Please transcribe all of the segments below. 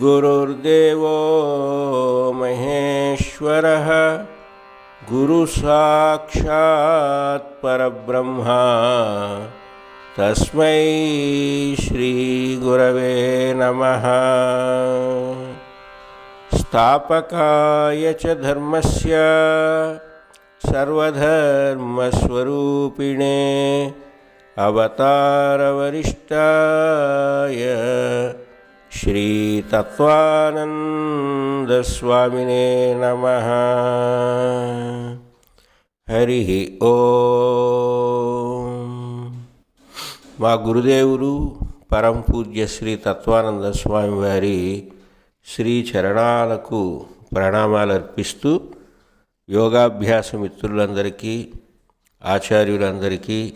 गुरुर्देवो महेश्वरः। गुरुसाक्षात् परब्रह्मा। तस्मै श्रीगुरवे नमः। स्थापकाय च धर्मस्य सर्वधर्मस्वरूपिणे अवतारवरिष्ठाय श्रीतत्त्वानन्दस्वामिने नमः హరి ఓ మా గురుదేవులు పరం పూజ్య శ్రీ తత్వానంద స్వామి వారి శ్రీ చరణాలకు ప్రణామాలు అర్పిస్తూ యోగాభ్యాస మిత్రులందరికీ ఆచార్యులందరికీ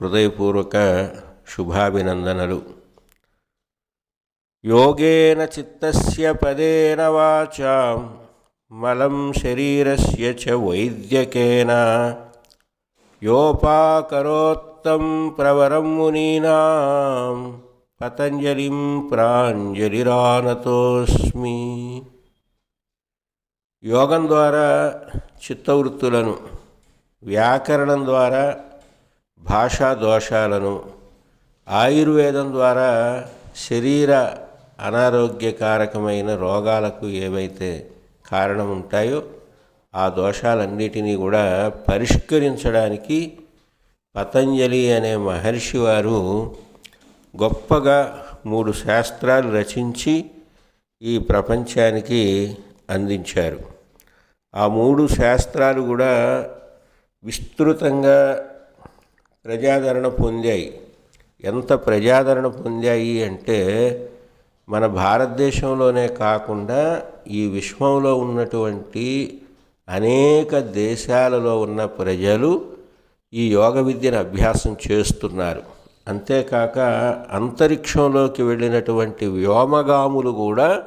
హృదయపూర్వక శుభాభినందనలు యోగేన చిత్తస్య పదేన వాచాం మలం శరీరస్య చ వైద్యకేన యోపాకరోత్తం ప్రవరం మునీనాం పతంజలిం ప్రాంజలిరానతోస్మి యోగం ద్వారా చిత్తవృత్తులను వ్యాకరణం ద్వారా భాషా దోషాలను ఆయుర్వేదం ద్వారా శరీర అనారోగ్యకారకమైన రోగాలకు ఏవైతే కారణం ఉంటాయో ఆ దోషాలన్నిటినీ కూడా పరిష్కరించడానికి పతంజలి అనే మహర్షి వారు గొప్పగా మూడు శాస్త్రాలు రచించి ఈ ప్రపంచానికి అందించారు. ఆ మూడు శాస్త్రాలు కూడా విస్తృతంగా ప్రజాదరణ పొందాయి. ఎంత ప్రజాదరణ పొందాయి అంటే మన భారతదేశంలోనే కాకుండా ఈ విశ్వంలో ఉన్నటువంటి అనేక దేశాలలో ఉన్న ప్రజలు ఈ యోగ విద్యను అభ్యాసం చేస్తున్నారు. అంతేకాక అంతరిక్షంలోకి వెళ్ళినటువంటి వ్యోమగాములు కూడా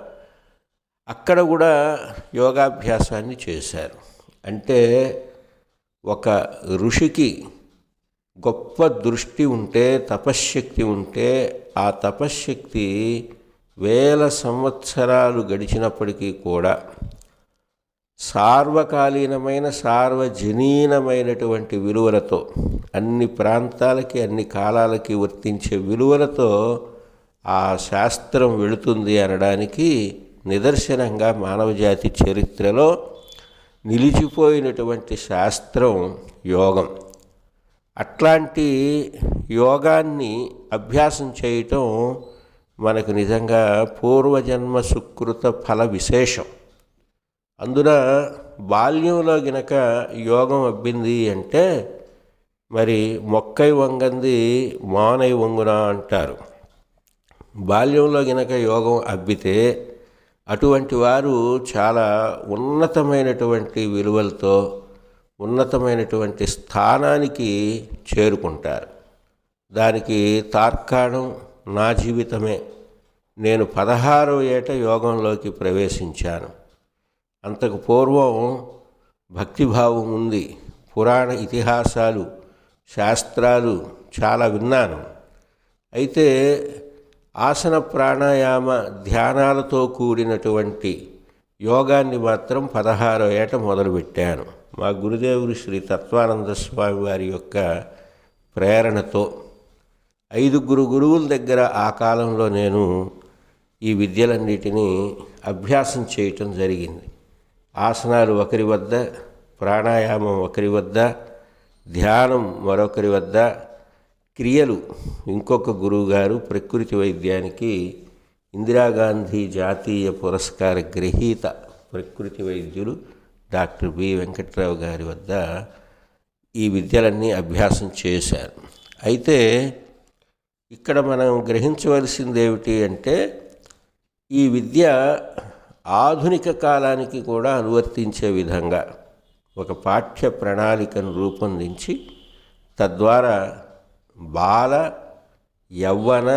అక్కడ కూడా యోగాభ్యాసాన్ని చేశారు. అంటే ఒక ఋషికి గొప్ప దృష్టి ఉంటే తపశ్శక్తి ఉంటే ఆ తపశ్శక్తి వేల సంవత్సరాలు గడిచినప్పటికీ కూడా సార్వకాలీనమైన సార్వజనీనమైనటువంటి విలువలతో అన్ని ప్రాంతాలకి అన్ని కాలాలకి వర్తించే విలువలతో ఆ శాస్త్రం వెళుతుంది అనడానికి నిదర్శనంగా మానవజాతి చరిత్రలో నిలిచిపోయినటువంటి శాస్త్రం యోగం. అట్లాంటి యోగాన్ని అభ్యాసం చేయటం మనకు నిజంగా పూర్వజన్మ సుకృత ఫల విశేషం. అందున బాల్యంలో గనక యోగం అబ్బింది అంటే మరి మొక్కై వంగంది మానై వంగున అంటారు. బాల్యంలో గనక యోగం అబ్బితే అటువంటి వారు చాలా ఉన్నతమైనటువంటి విలువలతో ఉన్నతమైనటువంటి స్థానానికి చేరుకుంటారు. దానికి తార్కాణం నా జీవితమే. నేను పదహారో ఏట యోగంలోకి ప్రవేశించాను. అంతకు పూర్వం భక్తిభావం ఉంది. పురాణ ఇతిహాసాలు శాస్త్రాలు చాలా విన్నాను. అయితే ఆసన ప్రాణాయామ ధ్యానాలతో కూడినటువంటి యోగాన్ని మాత్రం పదహారో ఏట మొదలుపెట్టాను. మా గురుదేవుడు శ్రీ తత్వానంద స్వామి వారి యొక్క ప్రేరణతో. ఐదుగురు గురువుల దగ్గర ఆ కాలంలో నేను ఈ విద్యలన్నిటినీ అభ్యాసం చేయటం జరిగింది. ఆసనాలు ఒకరి వద్ద ప్రాణాయామం ఒకరి వద్ద ధ్యానం మరొకరి వద్ద క్రియలు ఇంకొక గురువుగారు ప్రకృతి వైద్యానికి ఇందిరాగాంధీ జాతీయ పురస్కార గ్రహీత ప్రకృతి వైద్యులు డాక్టర్ బి. వెంకట్రావు గారి వద్ద ఈ విద్యలన్నీ అభ్యాసం చేశారు. అయితే ఇక్కడ మనం గ్రహించవలసింది ఏమిటి అంటే ఈ విద్య ఆధునిక కాలానికి కూడా అనువర్తించే విధంగా ఒక పాఠ్య ప్రణాళికను రూపొందించి తద్వారా బాల యవ్వన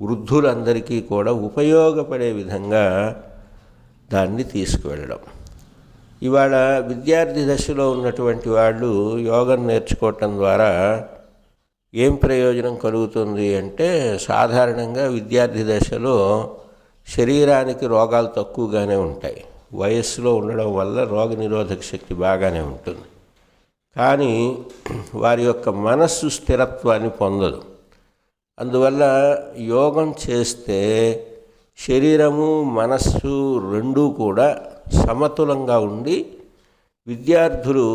వృద్ధులందరికీ కూడా ఉపయోగపడే విధంగా దాన్ని తీసుకువెళ్ళడం. ఇవాళ విద్యార్థి దశలో ఉన్నటువంటి వాళ్ళు యోగం నేర్చుకోవటం ద్వారా ఏం ప్రయోజనం కలుగుతుంది అంటే సాధారణంగా విద్యార్థి దశలో శరీరానికి రోగాలు తక్కువగానే ఉంటాయి. వయస్సులో ఉండడం వల్ల రోగ నిరోధక శక్తి బాగానే ఉంటుంది. కానీ వారి యొక్క మనస్సు స్థిరత్వాన్ని పొందదు. అందువల్ల యోగం చేస్తే శరీరము మనస్సు రెండూ కూడా సమతులంగా ఉండి విద్యార్థులు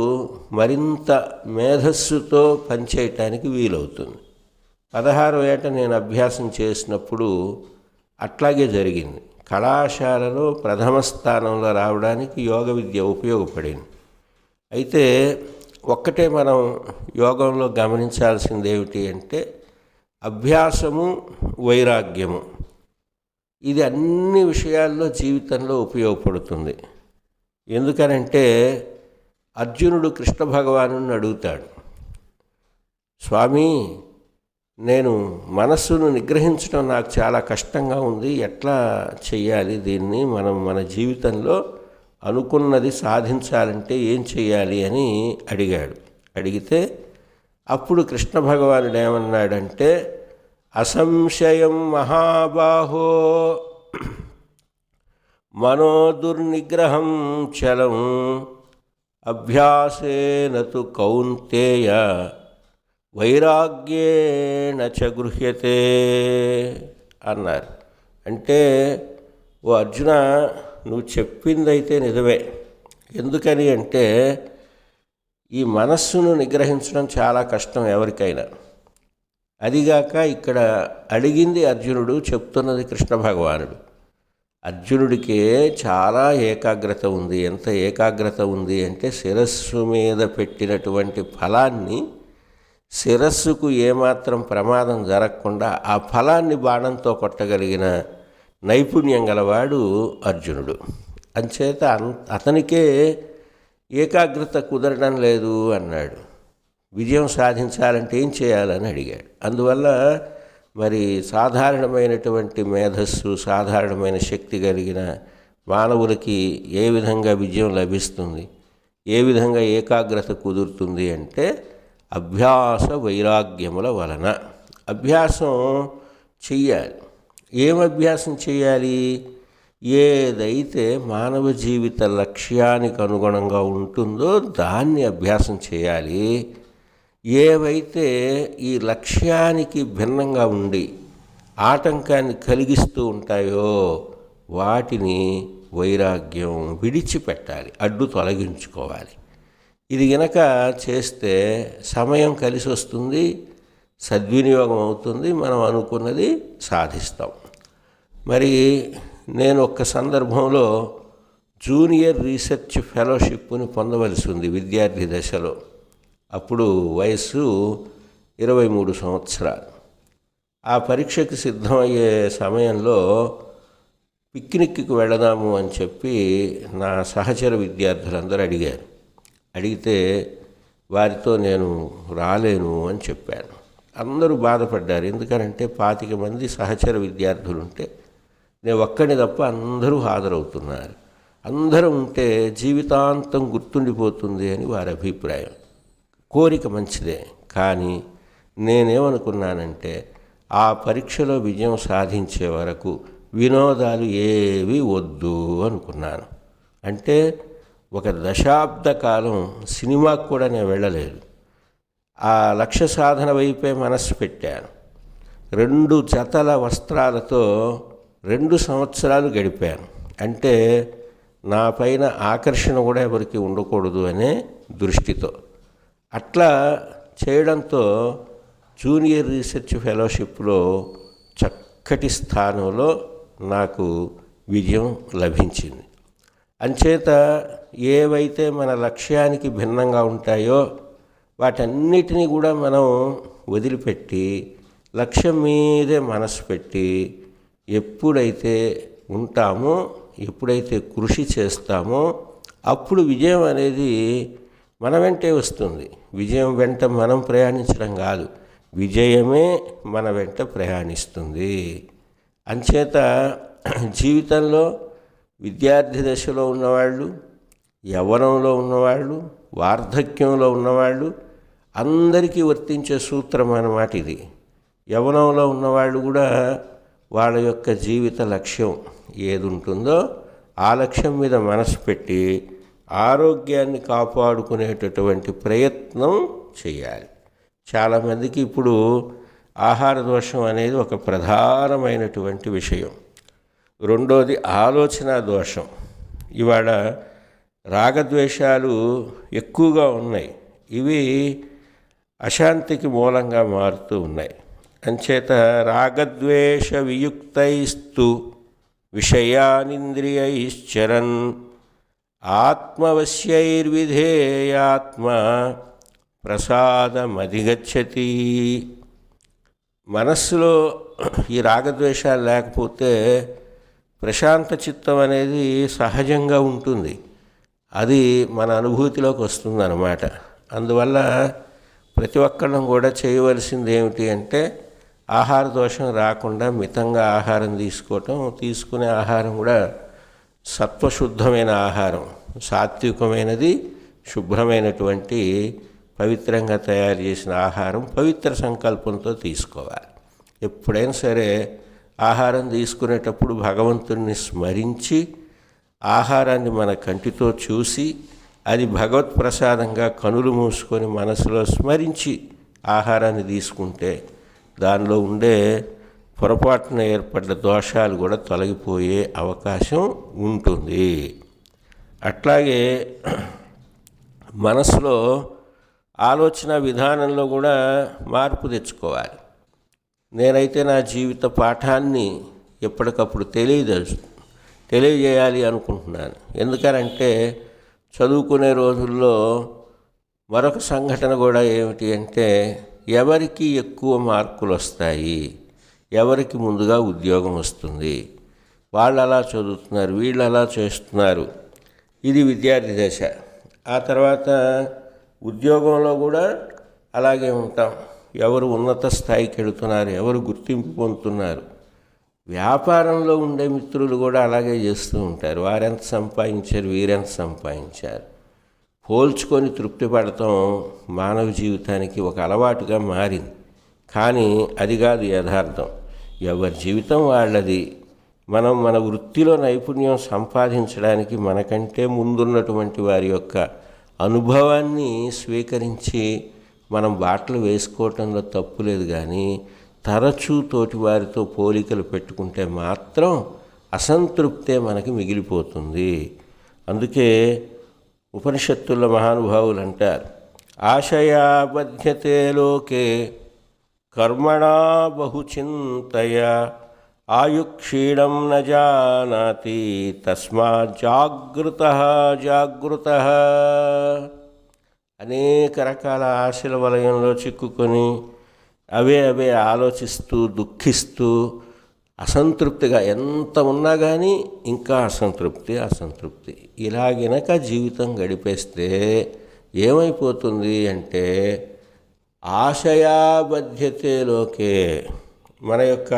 మరింత మేధస్సుతో పనిచేయటానికి వీలవుతుంది. పదహారు ఏట నేను అభ్యాసం చేసినప్పుడు అట్లాగే జరిగింది. కళాశాలలో ప్రథమ స్థానంలో రావడానికి యోగ విద్య ఉపయోగపడింది. అయితే ఒక్కటే మనం యోగంలో గమనించాల్సింది ఏమిటి అంటే అభ్యాసము వైరాగ్యము. ఇది అన్ని విషయాల్లో జీవితంలో ఉపయోగపడుతుంది. ఎందుకనంటే అర్జునుడు కృష్ణ భగవాను అడుగుతాడు స్వామి నేను మనస్సును నిగ్రహించడం నాకు చాలా కష్టంగా ఉంది ఎట్లా చెయ్యాలి దీన్ని? మనం మన జీవితంలో అనుకున్నది సాధించాలంటే ఏం చెయ్యాలి? అని అడిగాడు. అడిగితే అప్పుడు కృష్ణ భగవానుడు ఏమన్నాడంటే అసంశయం మహాబాహో మనోదుర్నిగ్రహం చలం అభ్యాసేన తు కౌంతేయ వైరాగ్యేణ చ గృహ్యతే అన్నారు. అంటే ఓ అర్జున నువ్వు చెప్పిందైతే నిజమే. ఎందుకని అంటే ఈ మనస్సును నిగ్రహించడం చాలా కష్టం ఎవరికైనా. అదిగాక ఇక్కడ అడిగింది అర్జునుడు చెప్తున్నది కృష్ణ భగవానుడు. అర్జునుడికే చాలా ఏకాగ్రత ఉంది. ఎంత ఏకాగ్రత ఉంది అంటే శిరస్సు మీద పెట్టినటువంటి ఫలాన్ని శిరస్సుకు ఏమాత్రం ప్రమాదం జరగకుండా ఆ ఫలాన్ని బాణంతో కొట్టగలిగిన నైపుణ్యం గలవాడు అర్జునుడు. అంచేత అతనికే ఏకాగ్రత కుదరడం లేదు అన్నాడు. విజయం సాధించాలంటే ఏం చేయాలని అడిగాడు. అందువల్ల మరి సాధారణమైనటువంటి మేధస్సు సాధారణమైన శక్తి కలిగిన మానవులకి ఏ విధంగా విజయం లభిస్తుంది? ఏ విధంగా ఏకాగ్రత కుదురుతుంది అంటే అభ్యాస వైరాగ్యముల వలన. అభ్యాసం చెయ్యాలి. ఏం అభ్యాసం చేయాలి ఏదైతే మానవ జీవిత లక్ష్యానికి అనుగుణంగా ఉంటుందో దాన్ని అభ్యాసం చేయాలి. ఏవైతే ఈ లక్ష్యానికి భిన్నంగా ఉండి ఆటంకాన్ని కలిగిస్తూ ఉంటాయో వాటిని వైరాగ్యం విడిచిపెట్టాలి అడ్డు తొలగించుకోవాలి. ఇది గనక చేస్తే సమయం కలిసి వస్తుంది సద్వినియోగం అవుతుంది మనం అనుకున్నది సాధిస్తాం. మరి నేను ఒక్క సందర్భంలో జూనియర్ రీసెర్చ్ ఫెలోషిప్ని పొందవలసి ఉంది విద్యార్థి దశలో. అప్పుడు వయస్సు ఇరవై మూడు సంవత్సరాలు. ఆ పరీక్షకి సిద్ధమయ్యే సమయంలో పిక్నిక్కి వెళదాము అని చెప్పి నా సహచర విద్యార్థులందరూ అడిగారు. అడిగితే వారితో నేను రాలేను అని చెప్పాను. అందరూ బాధపడ్డారు. ఎందుకనంటే పాతిక మంది సహచర విద్యార్థులు ఉంటే నేను ఒక్కడిని తప్ప అందరూ హాజరవుతున్నారు. అందరూ ఉంటే జీవితాంతం గుర్తుండిపోతుంది అని వారి అభిప్రాయం. కోరిక మంచిదే. కానీ నేనేమనుకున్నానంటే ఆ పరీక్షలో విజయం సాధించే వరకు వినోదాలు ఏవి వద్దు అనుకున్నాను. అంటే ఒక దశాబ్ద కాలం సినిమాకు కూడా నేను వెళ్ళలేదు. ఆ లక్ష్య సాధన వైపే మనస్సు పెట్టాను. రెండు జతల వస్త్రాలతో రెండు సంవత్సరాలు గడిపాను. అంటే నా పైన ఆకర్షణ కూడా ఎవరికి ఉండకూడదు అనే దృష్టితో. అట్లా చేయడంతో జూనియర్ రీసెర్చ్ ఫెలోషిప్లో చక్కటి స్థానంలో నాకు విజయం లభించింది. అంచేత ఏవైతే మన లక్ష్యానికి భిన్నంగా ఉంటాయో వాటన్నిటినీ కూడా మనం వదిలిపెట్టి లక్ష్యం మీదే మనసు పెట్టి ఎప్పుడైతే ఉంటామో ఎప్పుడైతే కృషి చేస్తామో అప్పుడు విజయం అనేది మన వెంటే వస్తుంది. విజయం వెంట మనం ప్రయాణించడం కాదు. విజయమే మన వెంట ప్రయాణిస్తుంది. అంచేత జీవితంలో విద్యార్థి దశలో ఉన్నవాళ్ళు యవ్వనంలో ఉన్నవాళ్ళు వార్ధక్యంలో ఉన్నవాళ్ళు అందరికీ వర్తించే సూత్రం అన్నమాట ఇది. యవనంలో ఉన్నవాళ్ళు కూడా వాళ్ళ యొక్క జీవిత లక్ష్యం ఏది ఉంటుందో ఆ లక్ష్యం మీద మనసు పెట్టి ఆరోగ్యాన్ని కాపాడుకునేటటువంటి ప్రయత్నం చేయాలి. చాలామందికి ఇప్పుడు ఆహార దోషం అనేది ఒక ప్రధానమైనటువంటి విషయం. రెండోది ఆలోచన దోషం. ఇవాళ రాగద్వేషాలు ఎక్కువగా ఉన్నాయి. ఇవి అశాంతికి మూలంగా మారుతూ ఉన్నాయి. అంచేత రాగద్వేష వియుక్తైస్తు విషయానింద్రియైశ్చరన్. ఆత్మవశ్యైర్విధేయాత్మ ప్రసాదమధిగచ్చతి. మనస్సులో ఈ రాగద్వేషాలు లేకపోతే ప్రశాంత చిత్తం అనేది సహజంగా ఉంటుంది. అది మన అనుభూతిలోకి వస్తుందన్నమాట. అందువల్ల ప్రతి ఒక్కళ్ళం కూడా చేయవలసింది ఏమిటి అంటే ఆహార దోషం రాకుండా మితంగా ఆహారం తీసుకోవటం తీసుకునే ఆహారం కూడా సత్వశుద్ధమైన ఆహారం సాత్వికమైనది శుభ్రమైనటువంటి పవిత్రంగా తయారు చేసిన ఆహారం పవిత్ర సంకల్పంతో తీసుకోవాలి. ఎప్పుడైనా సరే ఆహారం తీసుకునేటప్పుడు భగవంతుడిని స్మరించి ఆహారాన్ని మన కంటితో చూసి అది భగవత్ ప్రసాదంగా కనులు మూసుకొని మనసులో స్మరించి ఆహారాన్ని తీసుకుంటే దానిలో ఉండే పొరపాటున ఏర్పడ్డ దోషాలు కూడా తొలగిపోయే అవకాశం ఉంటుంది. అట్లాగే మనసులో ఆలోచన విధానంలో కూడా మార్పు తెచ్చుకోవాలి. నేనైతే నా జీవిత పాఠాన్ని ఎప్పటికప్పుడు తెలియదలుచు తెలియజేయాలి అనుకుంటున్నాను. ఎందుకనంటే చదువుకునే రోజుల్లో మరొక సంఘటన కూడా ఏమిటి అంటే ఎవరికి ఎక్కువ మార్కులు వస్తాయి ఎవరికి ముందుగా ఉద్యోగం వస్తుంది? వాళ్ళు అలా చదువుతున్నారు వీళ్ళు అలా చేస్తున్నారు. ఇది విద్యార్థి దశ. ఆ తర్వాత ఉద్యోగంలో కూడా అలాగే ఉంటాం. ఎవరు ఉన్నత స్థాయికి వెళుతున్నారు ఎవరు గుర్తింపు పొందుతున్నారు. వ్యాపారంలో ఉండే మిత్రులు కూడా అలాగే చేస్తూ ఉంటారు. వారెంత సంపాదించారు వీరెంత సంపాదించారు. పోల్చుకొని తృప్తి పడటం మానవ జీవితానికి ఒక అలవాటుగా మారింది. కానీ అది కాదు యథార్థం. ఎవరి జీవితం వాళ్ళది. మనం మన వృత్తిలో నైపుణ్యం సంపాదించడానికి మనకంటే ముందున్నటువంటి వారి యొక్క అనుభవాన్ని స్వీకరించి మనం బాటలు వేసుకోవటంలో తప్పు లేదు కానీ తరచూ తోటి వారితో పోలికలు పెట్టుకుంటే మాత్రం అసంతృప్తే మనకి మిగిలిపోతుంది. అందుకే ఉపనిషత్తుల మహానుభావులు అంటారు ఆశయాబధ్యతే లోకే కర్మణా బహుచింతయ ఆయుక్షీణం న జానాతి తస్మా జాగృత జాగృత అనేక రకాల ఆశల వలయంలో చిక్కుకొని అవే అవే ఆలోచిస్తూ దుఃఖిస్తూ అసంతృప్తిగా ఎంత ఉన్నా కానీ ఇంకా అసంతృప్తి అసంతృప్తి. ఇలాగినక జీవితం గడిపేస్తే ఏమైపోతుంది అంటే ఆశయాబధ్యతలోకే మన యొక్క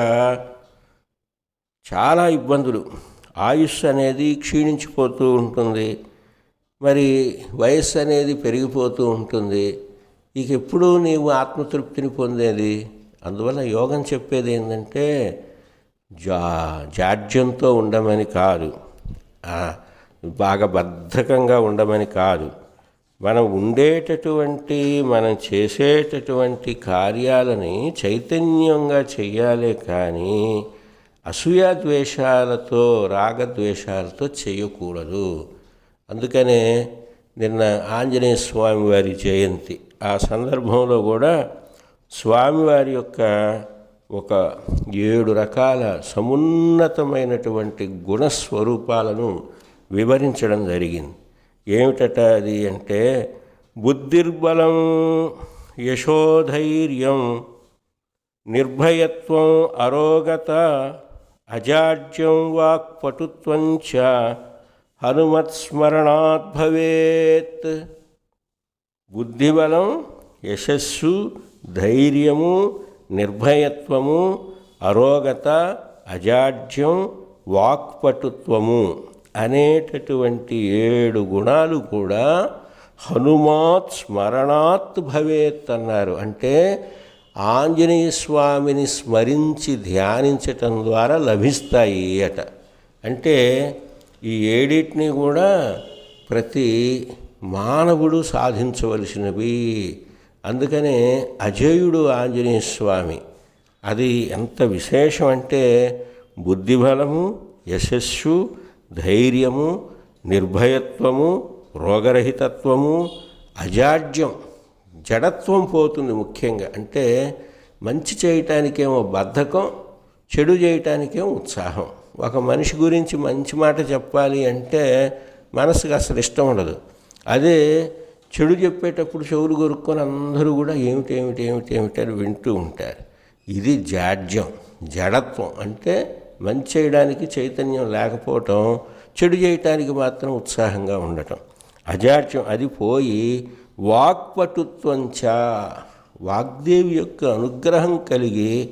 చాలా ఇబ్బందులు. ఆయుష్ అనేది క్షీణించిపోతూ ఉంటుంది. మరి వయస్సు అనేది పెరిగిపోతూ ఉంటుంది. ఇక ఎప్పుడు నీవు ఆత్మతృప్తిని పొందేది? అందువల్ల యోగం చెప్పేది ఏంటంటే జా జాడ్యంతో ఉండమని కాదు. బాగా బద్ధకంగా ఉండమని కాదు. మనం ఉండేటటువంటి మనం చేసేటటువంటి కార్యాలని చైతన్యంగా చెయ్యాలే కానీ అసూయాద్వేషాలతో రాగద్వేషాలతో చేయకూడదు. అందుకనే నిన్న ఆంజనేయ స్వామి వారి జయంతి ఆ సందర్భంలో కూడా స్వామివారి యొక్క ఒక ఏడు రకాల సమున్నతమైనటువంటి గుణస్వరూపాలను వివరించడం జరిగింది. ఏమిటట అది అంటే బుద్ధిర్బలం యశోధైర్యం నిర్భయత్వం అరోగత అజాడ్యం వాక్పటుత్వం చ హనుమత్స్మరణాత్ భవేత్. బుద్ధిబలం యశస్సు ధైర్యము నిర్భయత్వము అరోగత అజాడ్యం వాక్పటుత్వము. అనేటటువంటి ఏడు గుణాలు కూడా హనుమాత్ స్మరణాత్ భవేత్ అన్నారు. అంటే ఆంజనేయ స్వామిని స్మరించి ధ్యానించటం ద్వారా లభిస్తాయి అట. అంటే ఈ ఏడింటిని కూడా ప్రతి మానవుడు సాధించవలసినవి. అందుకనే అజయుడు ఆంజనేయ స్వామి. అది ఎంత విశేషం అంటే బుద్ధిబలము యశస్సు ధైర్యము నిర్భయత్వము రోగరహితత్వము అజాడ్యం జడత్వం పోతుంది ముఖ్యంగా. అంటే మంచి చేయటానికేమో బద్ధకం చెడు చేయటానికేమో ఉత్సాహం. ఒక మనిషి గురించి మంచి మాట చెప్పాలి అంటే మనసుకు అసలు ఇష్టం ఉండదు. అదే చెడు చెప్పేటప్పుడు చెవులు కొరుక్కొని అందరూ కూడా ఏమిటి ఏమిటి ఏమిటి ఏమిటి అని వింటూ ఉంటారు. ఇది జాడ్యం జడత్వం. అంటే మంచి చేయడానికి చైతన్యం లేకపోవటం చెడు చేయటానికి మాత్రం ఉత్సాహంగా ఉండటం. అజాడ్యం అది పోయి వాక్పటుత్వంచ వాగ్దేవి యొక్క అనుగ్రహం కలిగి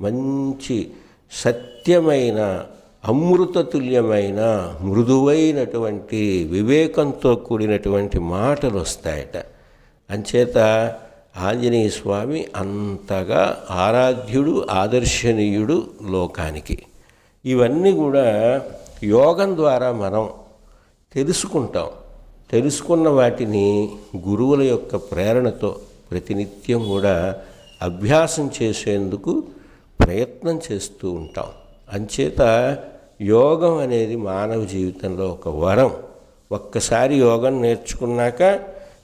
మంచి సత్యమైన అమృతతుల్యమైన మృదువైనటువంటి వివేకంతో కూడినటువంటి మాటలు వస్తాయట. అంచేత ఆంజనేయ స్వామి అంతగా ఆరాధ్యుడు ఆదర్శనీయుడు లోకానికి. ఇవన్నీ కూడా యోగం ద్వారా మనం తెలుసుకుంటాం. తెలుసుకున్న వాటిని గురువుల యొక్క ప్రేరణతో ప్రతినిత్యం కూడా అభ్యాసం చేసేందుకు ప్రయత్నం చేస్తూ ఉంటాం. అంచేత యోగం అనేది మానవ జీవితంలో ఒక వరం. ఒక్కసారి యోగం నేర్చుకున్నాక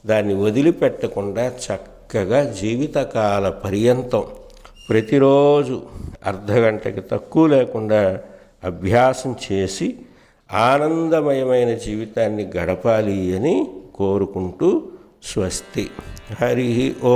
దాన్ని వదిలిపెట్టకుండా చక్కగా జీవితకాల పర్యంతం ప్రతిరోజు అర్ధగంటకి తక్కువ లేకుండా అభ్యాసం చేసి ఆనందమయమైన జీవితాన్ని గడపాలి అని కోరుకుంటూ స్వస్తి. హరి ఓ